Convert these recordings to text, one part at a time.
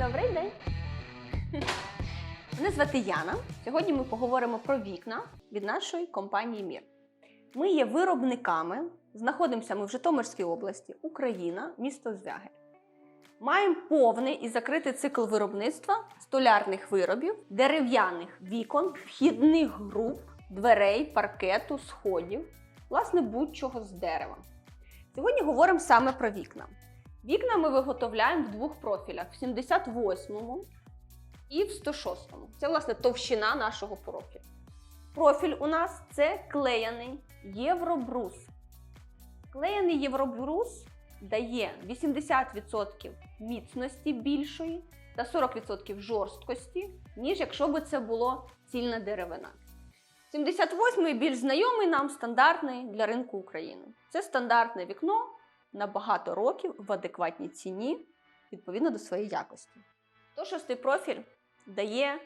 Добрий день. Мене звати Яна. Сьогодні ми поговоримо про вікна від нашої компанії Мір. Ми є виробниками, знаходимося ми в Житомирській області, Україна, місто Звягель. Маємо повний і закритий цикл виробництва столярних виробів, дерев'яних вікон, вхідних груп, дверей, паркету, сходів, власне, будь-чого з дерева. Сьогодні говоримо саме про вікна. Вікна ми виготовляємо в двох профілях: в 78-му і в 106-му. Це, власне, товщина нашого профілю. Профіль у нас це клеяний євробрус. Клеяний євробрус дає 80% міцності більшої та 40% жорсткості, ніж якщо би це було цільна деревина. 78-й більш знайомий нам стандартний для ринку України. Це стандартне вікно на багато років в адекватній ціні відповідно до своєї якості. 106 профіль дає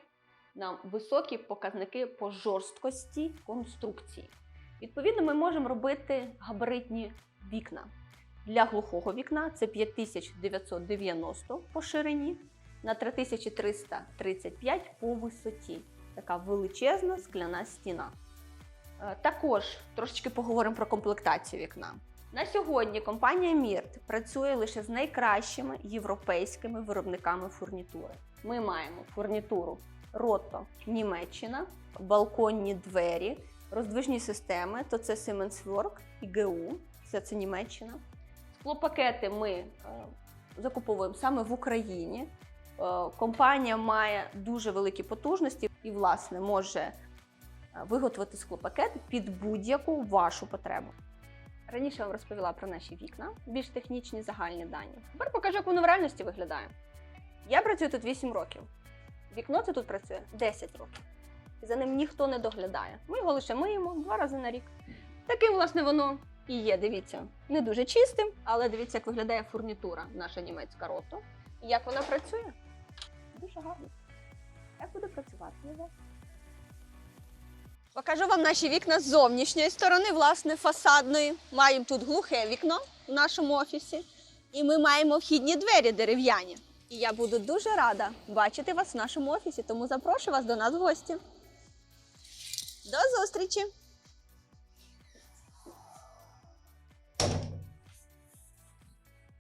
нам високі показники по жорсткості конструкції. Відповідно, ми можемо робити габаритні вікна. Для глухого вікна це 5990 по ширині на 3335 по висоті. Така величезна скляна стіна. Е, Також трошечки поговоримо про комплектацію вікна. На сьогодні компанія Мірт працює лише з найкращими європейськими виробниками фурнітури. Ми маємо фурнітуру Рото Німеччина, балконні двері, роздвижні системи, то це Siemens Work і ГУ, все це Німеччина. Склопакети ми е, закуповуємо саме в Україні. Е, Компанія має дуже великі потужності і, власне, може е, виготовити склопакет під будь-яку вашу потребу. Раніше я вам розповіла про наші вікна, більш технічні загальні дані. Тепер покажу, як воно в реальності виглядає. Я працюю тут 8 років. Вікно це тут працює 10 років. І за ним ніхто не доглядає. Ми його лише миємо два рази на рік. Таким, власне, воно і є. Дивіться, не дуже чистим, але дивіться, як виглядає фурнітура, наша німецька рото. І як вона працює. Дуже гарно. Як буде працювати? Покажу вам наші вікна з зовнішньої сторони, власне, фасадної. Маємо тут глухе вікно в нашому офісі. І ми маємо вхідні двері дерев'яні. І я буду дуже рада бачити вас в нашому офісі, тому запрошую вас до нас в гості. До зустрічі!